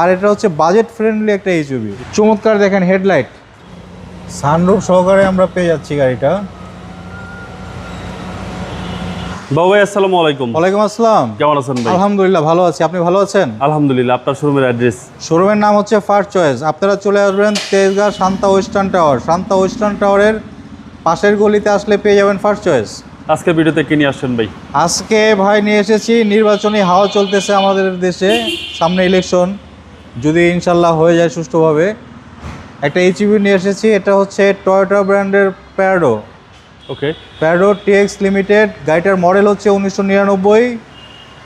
আর এটা হচ্ছে budget friendly একটা এইচইউবি চমৎকার দেখেন হেডলাইট সানরুফ সহকারে আমরা পেয়ে যাচ্ছি গাড়িটা। আসসালামু আলাইকুম। ওয়ালাইকুম আসসালাম। কেমন আছেন ভাই? আলহামদুলিল্লাহ ভালো আছি। আপনি ভালো আছেন? আলহামদুলিল্লাহ আপনার শোরুমের অ্যাড্রেস শোরুমের নাম হচ্ছে ফার্স্ট চয়েস আপনারা চলে আসবেন Tejgaon Shanta western tower. Shanta western টাওয়ারের পাশের গলিতে আসলে পেয়ে যাবেন ফার্স্ট চয়েস আজকে ভিডিওতে আসছেন ভাই? আজকে ভাই নিয়ে এসেছি নির্বাচনী হাওয়া চলতেছে আমাদের দেশে সামনে ইলেকশন যদি ইনশাল্লাহ হয়ে যায় সুষ্ঠুভাবে একটা এইচইবি নিয়ে এসেছি এটা হচ্ছে টয়োটা ব্র্যান্ডের Prado okay. Prado TX limited গাড়িটার মডেল হচ্ছে উনিশশো নিরানব্বই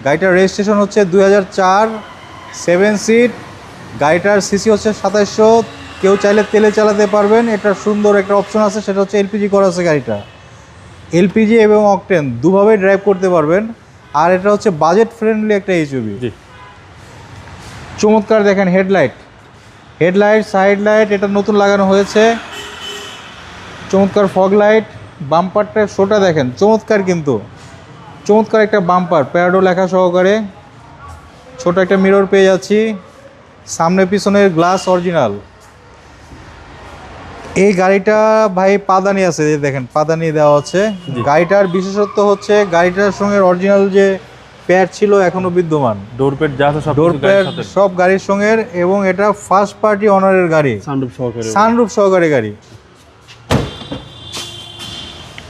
গাড়িটার রেজিস্ট্রেশন হচ্ছে দুই হাজার চার সেভেন সিট গাড়িটার সিসি হচ্ছে সাতাইশশো কেউ চাইলে তেলে চালাতে পারবেন এটার সুন্দর একটা অপশন আছে সেটা হচ্ছে এলপিজি করা আছে গাড়িটা। এলপিজি এবং অকটেন দুভাবে ড্রাইভ করতে পারবেন আর এটা হচ্ছে বাজেট ফ্রেন্ডলি একটা এইচইবি জি। চমৎকার দেখেন হেডলাইট। হেডলাইট সাইড লাইট এটা নতুন লাগানো হয়েছে। চমৎকার ফগ লাইট বাম্পারটা শোটা দেখেন চমৎকার কিন্তু। চমৎকার একটা বাম্পার প্যারাডো লেখা সহকারে। ছোট একটা মিরর পেয়ে যাচ্ছি সামনে পিছনের গ্লাস অরিজিনাল। এই গাড়িটা ভাই পাদানি আছে দেখেন পাদানি দেওয়া আছে। গাড়িটার বিশেষত্ব হচ্ছে গাড়িটার সঙ্গে অরিজিনাল যে প্যাড ছিল এখনও বিদ্যমান। ডোর পেট যা আছে সব ডোর প্যাড সব গাড়ির সঙ্গে এবং এটা ফার্স্ট পার্টি অনারের গাড়ি। সানরুফ সহকারে। সানরুফ সহকারে গাড়ি।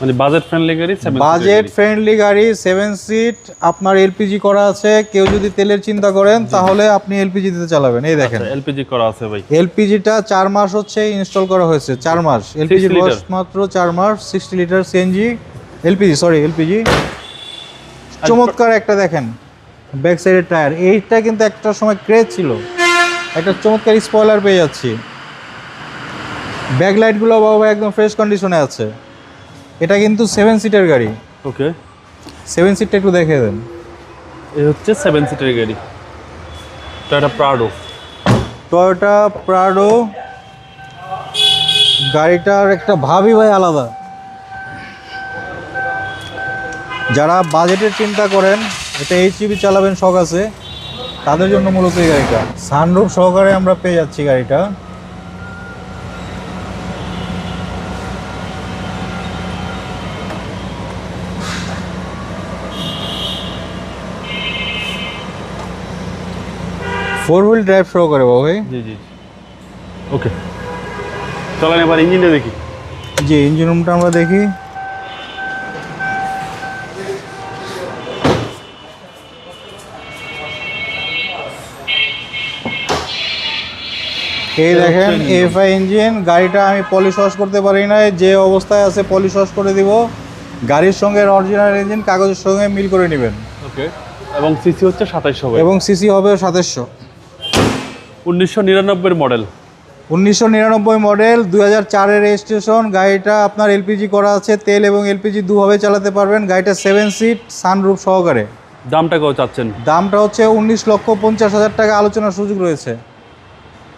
মানে বাজেট ফ্রেন্ডলি গাড়ি বাজেট ফ্রেন্ডলি গাড়ি। সেভেন সিট আপনার এলপিজি করা আছে কেউ যদি তেলের চিন্তা করেন তাহলে আপনি এলপিজি দিতে চালাবেন। এই দেখেন। আচ্ছা, এলপিজি করা আছে ভাই। এলপিজিটা চার মাস হচ্ছে ইনস্টল করা হয়েছে চার মাস। এলপিজি বয়স মাত্র চার মাস sixty litre CNG LPG sorry LPG চমৎকার একটা দেখেন ব্যাক সাইডের টায়ার এইটা কিন্তু একটা সময় ক্রেজ ছিল। একটা চমৎকার স্পয়লার পেয়ে যাচ্ছি। ব্যাক লাইটগুলো বাবা একদম ফ্রেশ কন্ডিশনে আছে। এটা কিন্তু সেভেন সিটের গাড়ি। ওকে সেভেন সিটটা একটু দেখে দেন। এই হচ্ছে সেভেন সিটের গাড়ি। টয়োটা প্রাডো টয়োটা প্রাডো গাড়িটার একটা ভাবই ভাই আলাদা। যারা বাজেটের চিন্তা করেন এটা এইচইবি চালাবেন শখ আছে তাদের জন্য মূলত এই গাড়িটা। সানরুফ সহকারে আমরা পেয়ে যাচ্ছি গাড়িটা। ফোর হুইল ড্রাইভ সহকারে বাবু ভাই। জি জি। ওকে চলেন এবার ইঞ্জিনটা দেখি। জি ইঞ্জিন রুমটা আমরা দেখি। এই দেখেন এফআই ইঞ্জিন গাড়িটা আমি পলিশ ওয়াশ করতে পারি না যে অবস্থায় আছে পলিশ ওয়াশ করে দিব। গাড়ির সঙ্গে অরিজিনাল ইঞ্জিন কাগজের সঙ্গে মিল করে নেবেন। ওকে এবং সিসি হচ্ছে সাতাইশশো এবং সিসি হবে সাতাশশো উনিশশো নিরানব্বইয়ের মডেল উনিশশো নিরানব্বই মডেল দুই হাজার চারের রেজিস্ট্রেশন গাড়িটা আপনার এলপিজি করা আছে তেল এবং এলপিজি দুভাবে চালাতে পারবেন গাড়িটা সেভেন সিট সানরুফ সহকারে। দামটা কেউ চাচ্ছেন? দামটা হচ্ছে উনিশ লক্ষ পঞ্চাশ হাজার টাকা আলোচনার সুযোগ রয়েছে।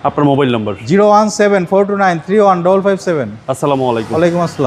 আপনার mobile number zero one seven four two nine three one double five seven. আসসালামু আলাইকুম। ওয়ালাইকুম আসসালাম।